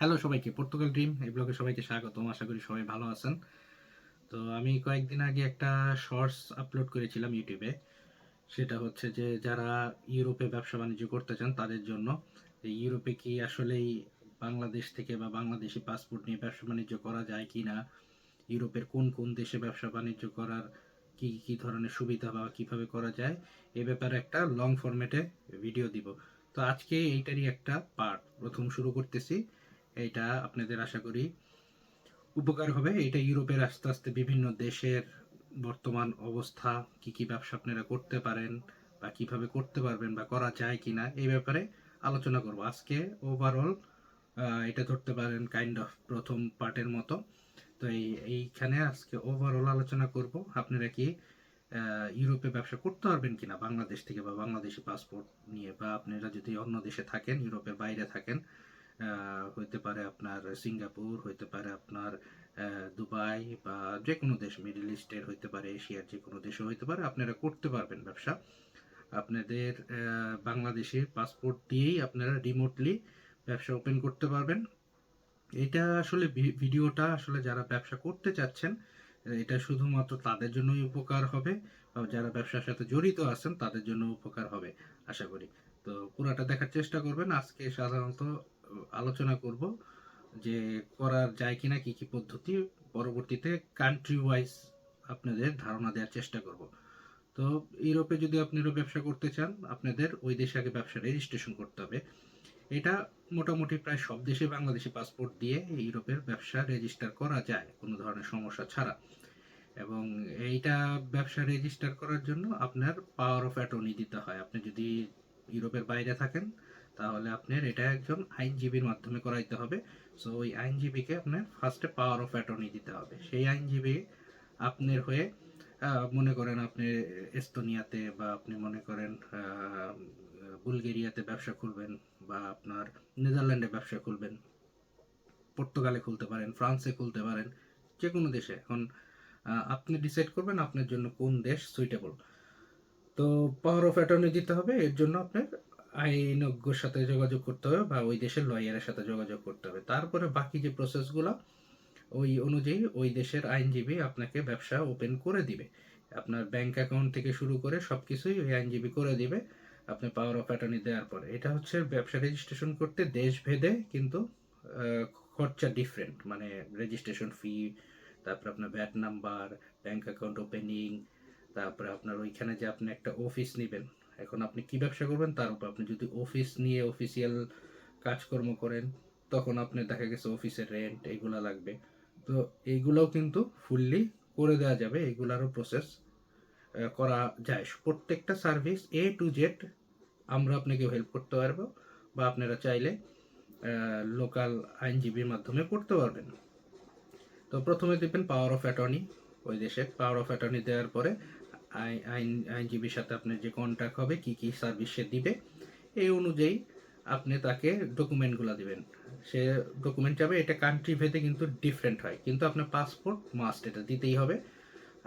Hello সবাইকে Portugal dream এই ব্লগে সবাইকে স্বাগতম, আশা করি সবাই ভালো আছেন। তো আমি কয়েকদিন আগে একটা শর্টস আপলোড করেছিলাম ইউটিউবে সেটা হচ্ছে যে যারা ইউরোপে ব্যবসা বাণিজ্য করতে চান তাদের জন্য। এই ইউরোপে কি আসলেই বাংলাদেশ থেকে বা বাংলাদেশি পাসপোর্ট নিয়ে ব্যবসা বাণিজ্য করা যায় কি না? ইউরোপের কোন কোন দেশে ব্যবসা বাণিজ্য করার কি কি ধরনের সুবিধা বা কীভাবে করা যায়? এ ব্যাপারে একটা লং ফরম্যাটে ভিডিও দিব। তো আজকে এইটারই একটা পার্ট প্রথম শুরু করতেছি। এইটা আপনাদের আশা করি উপকার হবে। এটা ইউরোপের আস্তে আস্তে বিভিন্ন দেশের বর্তমান অবস্থা, কি কি ব্যবসা আপনারা করতে পারেন বা কীভাবে করতে পারবেন বা করা যায় কিনা এই ব্যাপারে আলোচনা করব। আজকে ওভারঅল এটা ধরতে পারেন কাইন্ড অফ প্রথম পার্টের মতো। তো এই, এইখানে আজকে ওভারঅল আলোচনা করব। আপনারা কি ইউরোপে ব্যবসা করতে পারবেন কিনা? বাংলাদেশ থেকে বা বাংলাদেশি পাসপোর্ট নিয়ে বা আপনারা যদি অন্য দেশে থাকেন, ইউরোপের বাইরে থাকেন হইতে পারে আপনার সিঙ্গাপুর, হইতে পারে আপনার দুবাই বা যে কোনো দেশ, মিডল ইস্টের হইতে পারে, এশিয়ার যে কোনো দেশে হইতে পারে, আপনারা করতে পারবেন ব্যবসা। আপনাদের বাংলাদেশে পাসপোর্ট দিয়েই আপনারা রিমোটলি ব্যবসা ওপেন করতে পারবেন। এটা আসলে ভিডিওটা আসলে যারা ব্যবসা করতে চাচ্ছেন এটা শুধুমাত্র তাদের জন্যই উপকার হবে বা যারা ব্যবসার সাথে জড়িত আছেন, তাদের জন্য উপকার হবে, আশা করি। তো পুরাটা দেখার চেষ্টা করবেন। আজকে সাধারণত আলোচনা করব যে করার যায় কিনা, কি কি পদ্ধতি, পরবর্তীতে কান্ট্রি ওয়াইজ আপনাদের ধারণা দেওয়ার চেষ্টা করব। তো ইউরোপে যদি আপনারা ব্যবসা করতে চান, আপনাদের ওই দেশে আগে ব্যবসা রেজিস্ট্রেশন করতে হবে। এটা মোটামুটি প্রায় সব দেশে, বাংলাদেশি পাসপোর্ট দিয়ে ইউরোপের ব্যবসা রেজিস্টার করা যায়, কোনো ধরনের সমস্যা ছাড়া। এবং এইটা ব্যবসা রেজিস্টার করার জন্য আপনার পাওয়ার অফ অ্যাটর্নি দিতে হয়। আপনি যদি ইউরোপের বাইরে থাকেন তাহলে আপনার এটা একজন আইনজীবীর মাধ্যমে করাইতে হবে। সো ওই আইনজীবীকে আপনার ফার্স্টে পাওয়ার অফ অ্যাটর্নি দিতে হবে। সেই আইনজীবী আপনার হয়ে মনে করেন আপনি এস্তোনিয়াতে বা আপনি মনে করেন বুলগেরিয়াতে ব্যবসা খুলবেন বা আপনার নেদারল্যান্ডে ব্যবসা খুলবেন, পর্তুগালে খুলতে পারেন, ফ্রান্সে খুলতে পারেন যে কোনো দেশে। এখন আপনি ডিসাইড করবেন আপনার জন্য কোন দেশ সুইটেবল তো পাওয়ার অফ অ্যাটর্নি দিতে হবে, এর জন্য আপনার আইনজ্ঞর সাথে যোগাযোগ করতে হবে বা ওই দেশের লয়ারের সাথে যোগাযোগ করতে হবে। তারপরে বাকি যে প্রসেসগুলো ওই অনুযায়ী ওই দেশের আইনজীবী আপনাকে ব্যবসা ওপেন করে দিবে। আপনার ব্যাংক অ্যাকাউন্ট থেকে শুরু করে সব কিছুই ওই আইনজীবী করে দিবে আপনি পাওয়ার অফ অ্যাটর্নি দেওয়ার পরে। এটা হচ্ছে ব্যবসা রেজিস্ট্রেশন করতে দেশ ভেদে কিন্তু খরচা ডিফারেন্ট মানে রেজিস্ট্রেশন ফি তারপরে আপনার VAT number bank account opening তারপরে আপনার ওইখানে যে আপনি একটা অফিস নেবেন এখন আপনি কি ব্যবসা করবেন, তার উপর আপনি যদি অফিস নিয়ে অফিসিয়াল কাজকর্ম করেন, তখন আপনি দেখা গেছে অফিসের রেন্ট এইগুলা লাগবে। তো এইগুলোও কিন্তু ফুললি করে দেওয়া যাবে, এগুলারও প্রসেস করা যায়। প্রত্যেকটা সার্ভিস এ টু জেড আমরা আপনাকে হেল্প করতে পারব, বা আপনারা চাইলে লোকাল আইনজীবীর মাধ্যমে করতে পারবেন। তো প্রথমে দেবেন পাওয়ার অফ অ্যাটর্নি ওই দেশে পাওয়ার অফ অ্যাটর্নি দেওয়ার পরে আইন আইনজীবীর সাথে আপনার যে কন্ট্যাক্ট হবে, কি কি সার্ভিস সে দিবে, এই অনুযায়ী আপনি তাকে ডকুমেন্টগুলো দিবেন। সে ডকুমেন্ট যাবে, এটা কান্ট্রি ভেদে কিন্তু ডিফারেন্ট হয়। কিন্তু আপনার পাসপোর্ট মাস্ট এটা দিতেই হবে।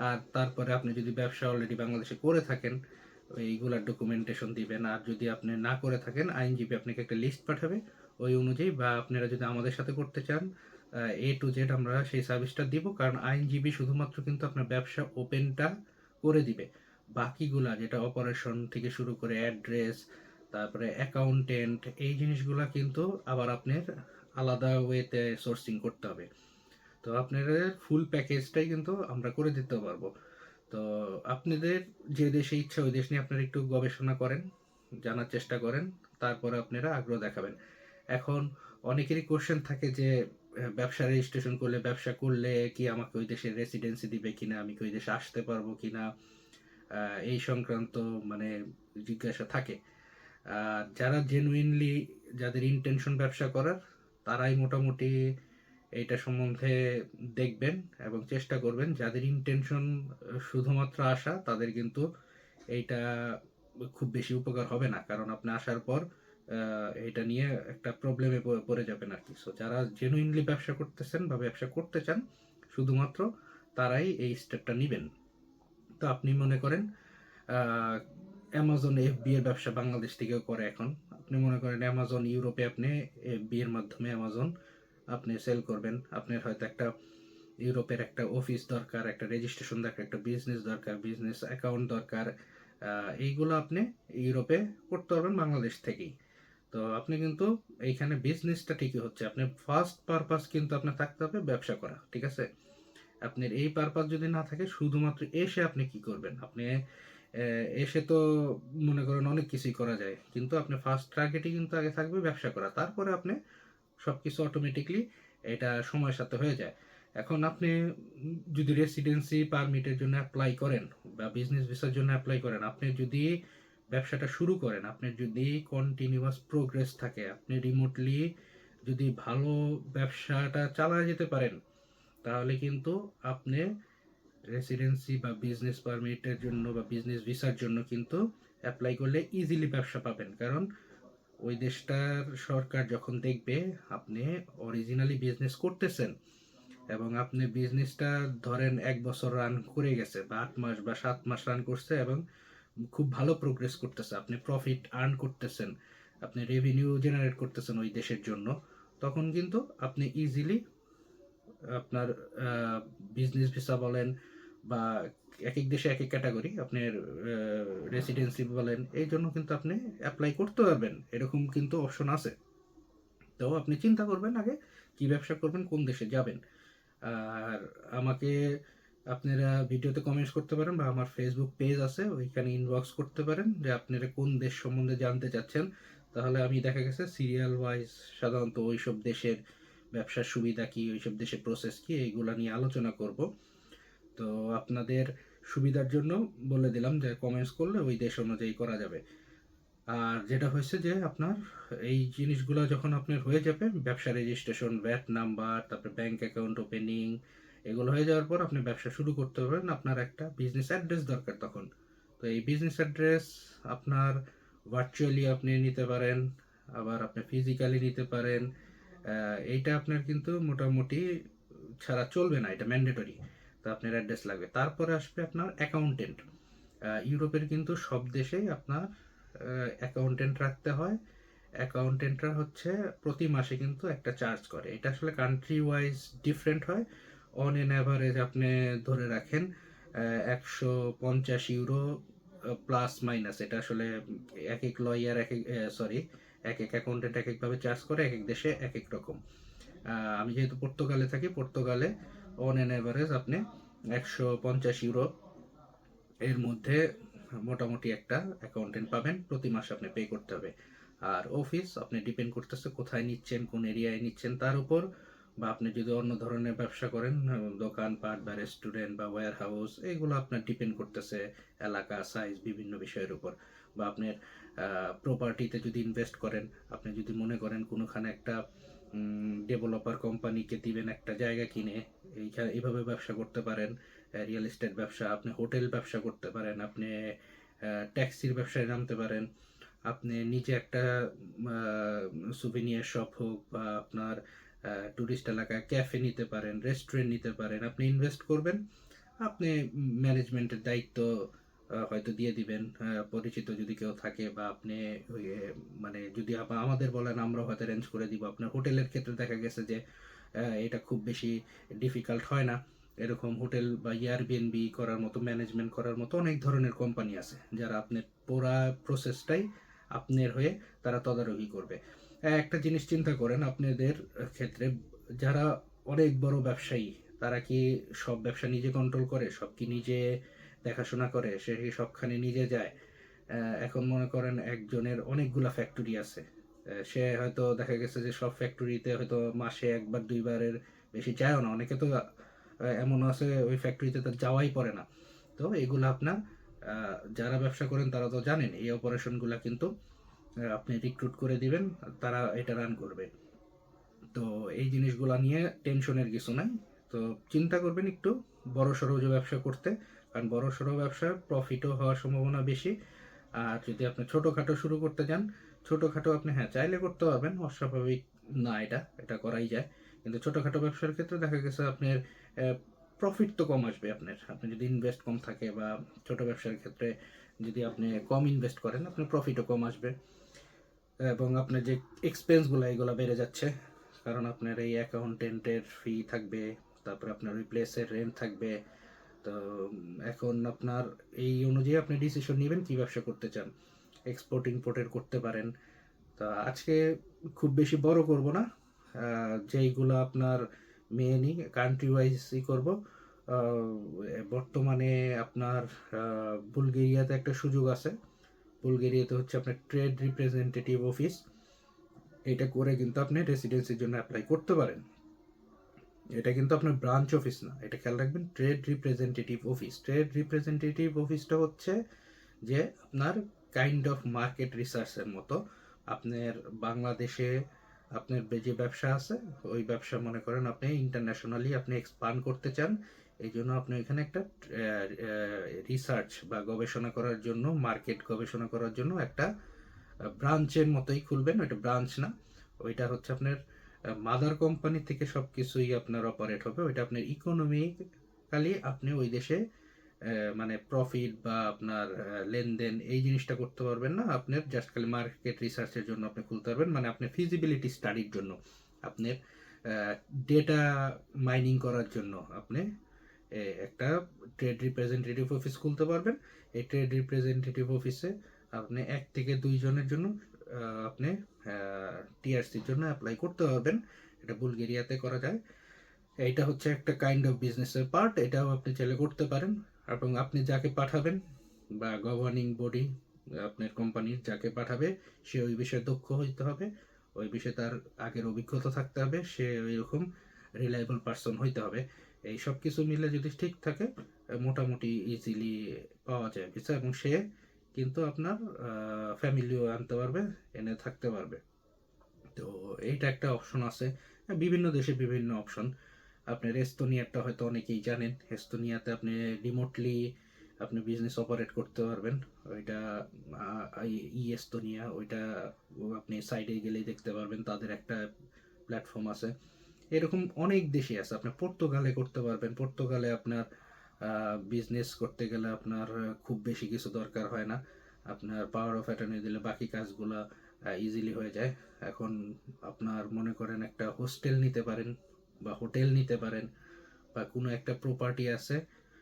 আর তারপরে আপনি যদি ব্যবসা অলরেডি বাংলাদেশে করে থাকেন এইগুলার ডকুমেন্টেশন দিবেন। আর যদি আপনি না করে থাকেন, আইনজীবী আপনাকে একটা লিস্ট পাঠাবে। ওই অনুযায়ী বা আপনারা যদি আমাদের সাথে করতে চান এ টু জেড আমরা সেই সার্ভিসটা দিব। কারণ আইনজীবী শুধুমাত্র কিন্তু আপনার ব্যবসা ওপেনটা করে দিবে। বাকিগুলা যেটা অপারেশন থেকে শুরু করে অ্যাড্রেস তারপরে অ্যাকাউন্টেন্ট এই জিনিসগুলা কিন্তু আবার আপনার আলাদা ওয়েতে সোর্সিং করতে হবে। তো আপনাদের ফুল প্যাকেজটাই কিন্তু আমরা করে দিতে পারব। তো আপনাদের যে দেশে ইচ্ছা, ওই দেশ নিয়ে আপনারা একটু গবেষণা করেন, জানার চেষ্টা করেন, তারপরে আপনারা আগ্রহ দেখাবেন। এখন অনেকেরই কোশ্চেন থাকে যে ব্যবসা রেজিস্ট্রেশন করলে, ব্যবসা করলে কি আমাকে ওই দেশের রেসিডেন্সি দিবে কিনা, আমি কি ওই দেশে আসতে পারব কিনা এই সংক্রান্ত মানে জিজ্ঞাসা থাকে। যারা জেনুইনলি যাদের ইন্টেনশন ব্যবসা করার, তারাই মোটামুটি এইটা সম্বন্ধে দেখবেন এবং চেষ্টা করবেন। যাদের ইন্টেনশন শুধুমাত্র আসা তাদের কিন্তু এইটা খুব বেশি উপকার হবে না। কারণ আপনি আসার পর এটা নিয়ে একটা প্রবলেমে পড়ে যাবেন আর কি সো যারা জেনুইনলি ব্যবসা করতেছেন বা ব্যবসা করতে চান, শুধুমাত্র তারাই এই স্টেপটা নেবেন। তো আপনি মনে করেন অ্যামাজন এফবি এর ব্যবসা বাংলাদেশ থেকেও করে এখন। আপনি মনে করেন অ্যামাজন ইউরোপে আপনি এফবি এর মাধ্যমে অ্যামাজন আপনি সেল করবেন। আপনার হয়তো একটা ইউরোপের একটা অফিস দরকার, একটা রেজিস্ট্রেশন দরকার, একটা বিজনেস দরকার বিজনেস অ্যাকাউন্ট দরকার এইগুলো আপনি ইউরোপে করতে পারবেন বাংলাদেশ থেকেই। তো আপনি কিন্তু এইখানে বিজনেসটা ঠিকই হচ্ছে। আপনি ফার্স্ট পারপাস কিন্তু আপনার থাকতে হবে ব্যবসা করা, ঠিক আছে? আপনার এই পারপাস যদি না থাকে, শুধুমাত্র এসে আপনি কি করবেন? আপনি এসে তো মনে করেন অনেক কিছুই করা যায়, কিন্তু আপনি ফার্স্ট টার্গেটই কিন্তু আগে থাকবে ব্যবসা করা। তারপরে আপনি সব কিছু অটোমেটিকলি এটা সময়ের সাথে হয়ে যায়। এখন আপনি যদি রেসিডেন্সি পারমিটের জন্য অ্যাপ্লাই করেন বা বিজনেস ভিসার জন্য অ্যাপ্লাই করেন, আপনি যদি ব্যবসাটা শুরু করেন, আপনার যদি কন্টিনিউয়াস প্রোগ্রেস থাকে, আপনি রিমোটলি যদি ভালো ব্যবসাটা চালা যেতে পারেন, তাহলে কিন্তু আপনি রেসিডেন্সি বা বিজনেস পারমিটের জন্য বা বিজনেস ভিসার জন্য কিন্তু অ্যাপ্লাই করলে ইজিলি ব্যবসা পাবেন। কারণ ওই দেশটার সরকার যখন দেখবে আপনি অরিজিনালি বিজনেস করতেছেন এবং আপনি বিজনেসটা ধরেন এক বছর রান করে গেছে বা আট মাস বা সাত মাস রান করছে এবং খুব ভালো প্রোগ্রেস করতেছে। আপনি প্রফিট আর্ন করতেছেন, আপনি রেভিনিউ জেনারেট করতেছেন ওই দেশের জন্য, তখন কিন্তু আপনি ইজিলি আপনার বিজনেস ভিসা বলেন বা এক এক দেশে এক এক ক্যাটাগরি আপনার রেসিডেন্সি বলেন, এই জন্য কিন্তু আপনি অ্যাপ্লাই করতে পারবেন। এরকম কিন্তু অপশন আছে। তো আপনি চিন্তা করবেন আগে কি ব্যবসা করবেন, কোন দেশে যাবেন। আর আমাকে আপনারা ভিডিওতে কমেন্টস করতে পারেন বা আমার ফেসবুক পেজ আছে, ওইখানে ইনবক্স করতে পারেন যে আপনারা কোন দেশ সম্বন্ধে জানতে চাচ্ছেন। তাহলে আমি দেখা গেছে সিরিয়াল ওয়াইজ সাধারণত ওইসব দেশের ব্যবসার সুবিধা কি, ওইসব দেশের প্রসেস কি এইগুলো নিয়ে আলোচনা করব। তো আপনাদের সুবিধার জন্য বলে দিলাম যে কমেন্টস করলে ওই দেশ অনুযায়ী করা যাবে। আর যেটা হয়েছে যে আপনার এই জিনিসগুলো যখন আপনার হয়ে যাবে, ব্যবসা রেজিস্ট্রেশন ভ্যাট নাম্বার তারপরে ব্যাংক অ্যাকাউন্ট ওপেনিং এগুলো হয়ে যাওয়ার পর আপনি ব্যবসা শুরু করতে পারবেন। আপনার একটা বিজনেস অ্যাড্রেস দরকার তখন। তো এই বিজনেস অ্যাড্রেস আপনার ভার্চুয়ালি আপনি নিতে পারেন, আবার আপনি ফিজিক্যালি নিতে পারেন। এইটা আপনার কিন্তু মোটামুটি ছাড়া চলবে না, এটা ম্যান্ডেটরি তো আপনার অ্যাড্রেস লাগবে। তারপরে আসবে আপনার অ্যাকাউন্টেন্ট ইউরোপের কিন্তু সব দেশেই আপনার অ্যাকাউন্টেন্ট রাখতে হয়। অ্যাকাউন্টেন্টরা হচ্ছে প্রতি মাসে কিন্তু একটা চার্জ করে। এটা আসলে কান্ট্রি ওয়াইজ ডিফারেন্ট হয়। অন এন অ্যাভারেজ আপনি ধরে রাখেন একশো পঞ্চাশ ইউরো প্লাস মাইনাস এটা আসলে এক এক লয়ার এক এক সরি এক এক অ্যাকাউন্টেন্ট এক একভাবে চার্জ করে, এক এক দেশে এক এক রকম। আমি যেহেতু পর্তুগালে থাকি, পর্তুগালে অন এন অ্যাভারেজ আপনি একশো পঞ্চাশ ইউরো এর মধ্যে মোটামুটি একটা অ্যাকাউন্টেন্ট পাবেন। প্রতি মাসে আপনি পে করতে হবে। আর অফিস আপনি ডিপেন্ড করতেছে কোথায় নিচ্ছেন, কোন এরিয়ায় নিচ্ছেন, তার উপর বা আপনি যদি অন্য ধরনের ব্যবসা করেন দোকানপাট বা রেস্টুরেন্ট বা ওয়্যার হাউস এগুলো আপনার ডিপেন্ড করতেছে এলাকা সাইজ বিভিন্ন বিষয়ের উপর। বা আপনার প্রপার্টিতে যদি ইনভেস্ট করেন, আপনি যদি মনে করেন কোনোখানে একটা ডেভেলপার কোম্পানিকে দিবেন একটা জায়গা কিনে এইখানে এইভাবে ব্যবসা করতে পারেন রিয়েল এস্টেট ব্যবসা, আপনি হোটেল ব্যবসা করতে পারেন, আপনি ট্যাক্সির ব্যবসায় নামতে পারেন, আপনি নিজে একটা সুভিনিয়ার শপ হোক বা আপনার টুরিস্ট এলাকায় ক্যাফে নিতে পারেন রেস্টুরেন্ট নিতে পারেন, আপনি ইনভেস্ট করবেন, আপনি ম্যানেজমেন্টের দায়িত্ব হয়তো দিয়ে দিবেন পরিচিত যদি কেউ থাকে বা আপনি মানে যদি আমাদের বলেন, আমরা হয়তো অ্যারেঞ্জ করে দিব। আপনার হোটেলের ক্ষেত্রে দেখা গেছে যে এটা খুব বেশি ডিফিকাল্ট হয় না। এরকম হোটেল বা ইয়ারবিএনবি করার মতো ম্যানেজমেন্ট করার মতো অনেক ধরনের কোম্পানি আছে, যারা আপনার পুরা প্রসেসটাই আপনার হয়ে তারা তদারকি করবে। একটা জিনিস চিন্তা করেন, আপনাদের ক্ষেত্রে যারা অনেক বড় ব্যবসায়ী, তারা কি সব ব্যবসা নিজে কন্ট্রোল করে? সব কি নিজে দেখাশোনা করে? সে কি সবখানে নিজে যায়? এখন মনে করেন একজনের অনেকগুলা ফ্যাক্টরি আছে। সে হয়তো দেখা গেছে যে সব ফ্যাক্টরিতে হয়তো মাসে একবার, দুইবারের বেশি যায়ও না। অনেকে তো এমন আছে ওই ফ্যাক্টরিতে তার যাওয়াই পড়ে না। তো এগুলো আপনার যারা ব্যবসা করেন তারা তো জানেন, এই অপারেশনগুলো কিন্তু আপনি রিক্রুট করে দিবেন, তারা এটা রান করবে। তো এই জিনিসগুলো নিয়ে টেনশনের কিছু নাই। তো চিন্তা করবেন একটু, বড় সড়ো যে ব্যবসা করতে, কারণ বড় সড়ো ব্যবসা প্রফিটও হওয়ার সম্ভাবনা বেশি। আর যদি আপনি ছোটোখাটো শুরু করতে যান ছোটোখাটো আপনি হ্যাঁ চাইলে করতে পারবেন, অস্বাভাবিক না এটা এটা করাই যায়। কিন্তু ছোটোখাটো ব্যবসার ক্ষেত্রে দেখা গেছে আপনার প্রফিট তো কম আসবে আপনার। আপনি যদি ইনভেস্ট কম থাকে বা ছোট ব্যবসার ক্ষেত্রে যদি আপনি কম ইনভেস্ট করেন, আপনার প্রফিটও কম আসবে। এবং আপনার যে এক্সপেন্সগুলো এগুলো বেড়ে যাচ্ছে। কারণ আপনার এই অ্যাকাউন্টেন্টের ফি থাকবে, তারপরে আপনার ওই প্লেসের রেন্ট থাকবে। তো, এখন আপনার এই অনুযায়ী আপনি ডিসিশন নেবেন কি ব্যবসা করতে চান। এক্সপোর্ট ইম্পোর্টের করতে পারেন। তা, আজকে খুব বেশি বড় করব না। যেইগুলো আপনার মেনই কান্ট্রি ওয়াইজই করব। বর্তমানে আপনার বুলগেরিয়াতে একটা সুযোগ আছে। বুলগেরিয়াতে হচ্ছে আপনার ট্রেড রিপ্রেজেন্টেটিভ অফিস। এটা করে কিন্তু আপনি রেসিডেন্সির জন্য অ্যাপ্লাই করতে পারেন। এটা কিন্তু আপনার ব্রাঞ্চ অফিস না। এটা খেয়াল রাখবেন trade representative office trade representative অফিসটা হচ্ছে যে আপনার কাইন্ড অফ মার্কেট রিসার্চের মতো। আপনার বাংলাদেশে আপনার যে ব্যবসা আছে, ওই ব্যবসা মনে করেন আপনি ইন্টারন্যাশনালি আপনি এক্সপান্ড করতে চান। এই জন্য আপনি এখানে একটা রিসার্চ বা গবেষণা করার জন্য মার্কেট গবেষণা করার জন্য একটা ব্রাঞ্চের মতোই খুলবেন। ওইটা ব্রাঞ্চ না। ওইটা হচ্ছে আপনার মাদার কোম্পানি থেকে সব কিছুই আপনার অপারেট হবে। ওইটা আপনার ইকোনমিক্যালি আপনি ওই দেশে মানে প্রফিট বা আপনার লেনদেন এই জিনিসটা করতে পারবেন না। আপনার জাস্ট খালি মার্কেট রিসার্চের জন্য আপনি খুলতে পারবেন। মানে আপনার ফিজিবিলিটি স্টাডির জন্য, আপনার ডেটা মাইনিং করার জন্য আপনি একটা ট্রেড রিপ্রেজেন্টেটিভ অফিস খুলতে পারবেন। এই ট্রেড রিপ্রেজেন্টেটিভ অফিসে আপনি এক থেকে দুইজনের জন্য আপনি টিআরসির জন্য অ্যাপ্লাই করতে পারবেন। এটা বুলগেরিয়াতে করা যায়। এইটা হচ্ছে একটা কাইন্ড অফ বিজনেসের পার্ট এটাও আপনি চাইলে করতে পারেন। এবং আপনি যাকে পাঠাবেন বা গভর্নিং বডি আপনার কোম্পানির যাকে পাঠাবে, সে ওই বিষয়ে দক্ষ হইতে হবে। ওই বিষয়ে তার আগের অভিজ্ঞতা থাকতে হবে। সে ওই রকম রিলায়েবল পারসন হইতে হবে। এই সব কিছু মিলে যদি ঠিক থাকে মোটামুটি ইজিলি পাওয়া যায় ভিসা এবং সে কিন্তু আপনার ফ্যামিলিও আনতে পারবে, এনে থাকতে পারবে। তো এইটা একটা অপশন আছে। বিভিন্ন দেশে বিভিন্ন অপশন আপনার এস্তোনিয়াটা হয়তো অনেকেই জানেন। এস্তোনিয়াতে আপনি রিমোটলি আপনি বিজনেস অপারেট করতে পারবেন। ওইটা ই এস্তোনিয়া ওইটা আপনি সাইডে গেলেই দেখতে পারবেন। তাদের একটা প্ল্যাটফর্ম আছে। এরকম অনেক দেশে আছে। আপনি পর্তুগালে করতে পারবেন। পর্তুগালে আপনার বিজনেস করতে গেলে আপনার খুব বেশি কিছু দরকার হয় না। আপনার পাওয়ার অফ অ্যাটর্নি দিলে বাকি কাজগুলো ইজিলি হয়ে যায়। এখন আপনার মনে করেন একটা হোস্টেল নিতে পারেন বা হোটেল নিতে পারেন বা কোনো একটা প্রপার্টি আছে,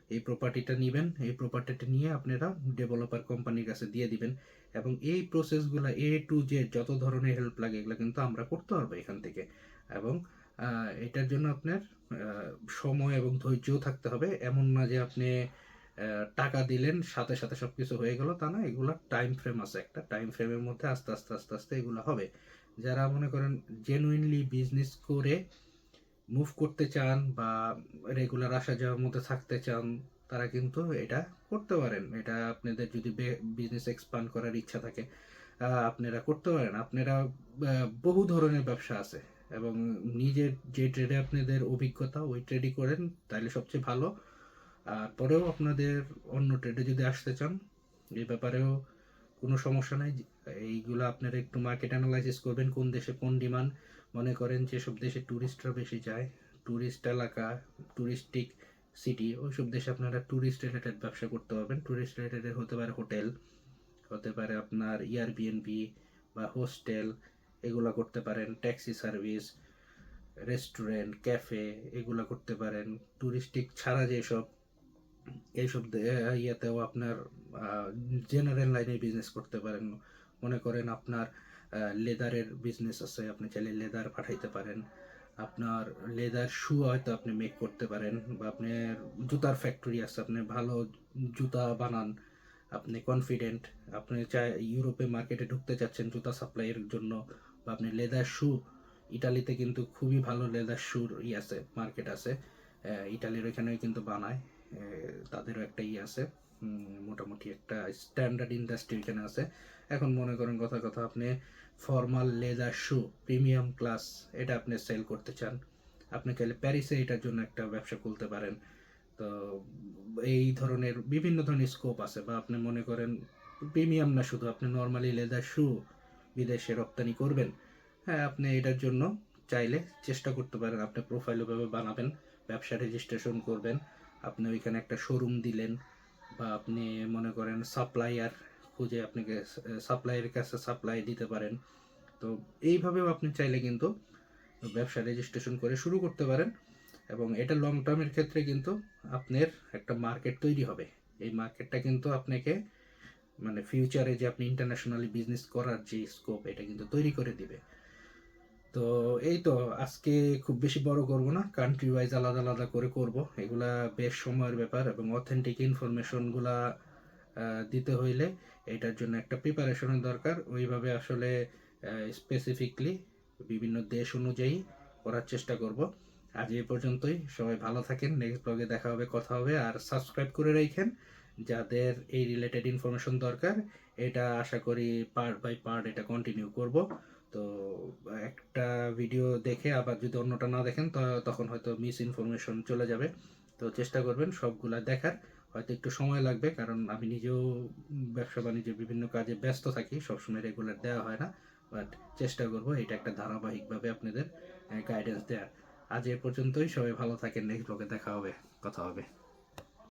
এই প্রপার্টিটা নেবেন। এই প্রপার্টিটা নিয়ে আপনারা ডেভেলপার কোম্পানির কাছে দিয়ে দিবেন এবং এই প্রসেসগুলো এ টু জে যত ধরনের হেল্প লাগে, এগুলো কিন্তু আমরা করতে পারব এখান থেকে। এবং এটার জন্য আপনার সময় এবং ধৈর্যও থাকতে হবে। এমন না যে আপনি টাকা দিলেন, সাথে সাথে সব কিছু হয়ে গেল, তা না, এগুলো টাইম ফ্রেম আছে একটা। টাইম ফ্রেমের মধ্যে আস্তে আস্তে আস্তে আস্তে এগুলো হবে। যারা মনে করেন জেনুইনলি বিজনেস করে মুভ করতে চান বা রেগুলার আসা যাওয়ার মধ্যে থাকতে চান, তারা কিন্তু এটা করতে পারেন। এটা আপনাদের যদি বিজনেস এক্সপান্ড করার ইচ্ছা থাকে আপনারা করতে পারেন। আপনারা বহু ধরনের ব্যবসা আছে। এবং নিজের যে ট্রেডে আপনাদের অভিজ্ঞতা, ওই ট্রেডই করেন তাহলে সবচেয়ে ভালো। আর পরেও আপনাদের অন্য ট্রেডে যদি আসতে চান এই ব্যাপারেও কোনো সমস্যা নাই। এইগুলো আপনারা একটু মার্কেট অ্যানালাইসিস করবেন, কোন দেশে কোন ডিমান্ড মনে করেন যেসব দেশে ট্যুরিস্টরা বেশি যায় ট্যুরিস্ট এলাকা ট্যুরিস্টিক সিটি ওইসব দেশে আপনারা ট্যুরিস্ট রিলেটেড ব্যবসা করতে পারবেন। ট্যুরিস্ট রিলেটেড হতে পারে হোটেল হতে পারে আপনার ইয়ারবিএনবি বা হোস্টেল এগুলা করতে পারেন, ট্যাক্সি সার্ভিস, রেস্টুরেন্ট, ক্যাফে এগুলা করতে পারেন ট্যুরিস্টিক ছাড়া যেসব এইসব ইয়েতেও আপনার জেনারেল লাইনে বিজনেস করতে পারেন। মনে করেন আপনার লেদারের বিজনেস আছে, আপনি চাইলে লেদার পাঠাইতে পারেন। আপনার লেদার শু হয়তো আপনি মেক করতে পারেন বা আপনার জুতার ফ্যাক্টরি আছে, আপনি ভালো জুতা বানান, আপনি কনফিডেন্ট আপনি চাই, ইউরোপে মার্কেটে ঢুকতে চাচ্ছেন জুতা সাপ্লাইয়ের জন্য বা আপনি লেদার শু ইটালিতে কিন্তু খুবই ভালো লেদার শুর ই আছে মার্কেট আছে। ইটালির ওইখানেও কিন্তু বানায়। তাদেরও একটা ই আছে মোটামুটি একটা স্ট্যান্ডার্ড ইন্ডাস্ট্রি এখানে আছে। এখন মনে করেন কথা কথা আপনি formal leather shoe premium class এটা আপনি সেল করতে চান। আপনি চাইলে প্যারিসে এটার জন্য একটা ব্যবসা খুলতে পারেন। তো এই ধরনের বিভিন্ন ধরনের স্কোপ আছে বা আপনি মনে করেন প্রিমিয়াম না শুধু, আপনি নর্মালি লেদার শু বিদেশে রপ্তানি করবেন। হ্যাঁ আপনি এটার জন্য চাইলে চেষ্টা করতে পারেন। আপনি প্রোফাইল ওভাবে বানাবেন, ব্যবসা রেজিস্ট্রেশন করবেন, আপনি ওইখানে একটা শোরুম দিলেন বা আপনি মনে করেন সাপ্লায়ার খুঁজে আপনাকে সাপ্লাইয়ের কাছে সাপ্লাই দিতে পারেন। তো এইভাবেও আপনি চাইলে কিন্তু ব্যবসা রেজিস্ট্রেশন করে শুরু করতে পারেন এবং এটা লং টার্মের ক্ষেত্রে কিন্তু আপনার একটা মার্কেট তৈরি হবে। এই মার্কেটটা কিন্তু আপনাকে মানে ফিউচারে যে আপনি ইন্টারন্যাশনালি বিজনেস করার যে স্কোপ এটা কিন্তু তৈরি করে দিবে। তো এই তো, আজকে খুব বেশি বড় করব না কান্ট্রি ওয়াইজ আলাদা আলাদা করে করব। এগুলা বেশ সময়ের ব্যাপার এবং অথেন্টিক ইনফরমেশনগুলা দিতে হইলে এটার জন্য একটা প্রিপারেশনের দরকার। ওইভাবে আসলে স্পেসিফিকলি বিভিন্ন দেশ অনুযায়ী করার চেষ্টা করব। আজ এই পর্যন্তই। সবাই ভালো থাকেন। নেক্সট ব্লগে দেখা হবে, কথা হবে। আর সাবস্ক্রাইব করে রাখেন যাদের এই রিলেটেড ইনফরমেশন দরকার, এটা আশা করি পার্ট বাই পার্ট এটা কন্টিনিউ করব। তো একটা ভিডিও দেখে আবার যদি অন্যটা না দেখেন, তো- তখন হয়তো মিস ইনফরমেশন চলে যাবে। তো চেষ্টা করবেন সবগুলা দেখার। হয়তো একটু সময় লাগবে, কারণ আমি নিজেও ব্যবসা বাণিজ্যে বিভিন্ন কাজে ব্যস্ত থাকি, সবসময় রেগুলার দেওয়া হয় না। বাট চেষ্টা করব এটা একটা ধারাবাহিকভাবে আপনাদের গাইডেন্স দেওয়ার আজ এ পর্যন্তই, সবাই ভালো থাকেন নেক্সট ব্লগে দেখা হবে, কথা হবে।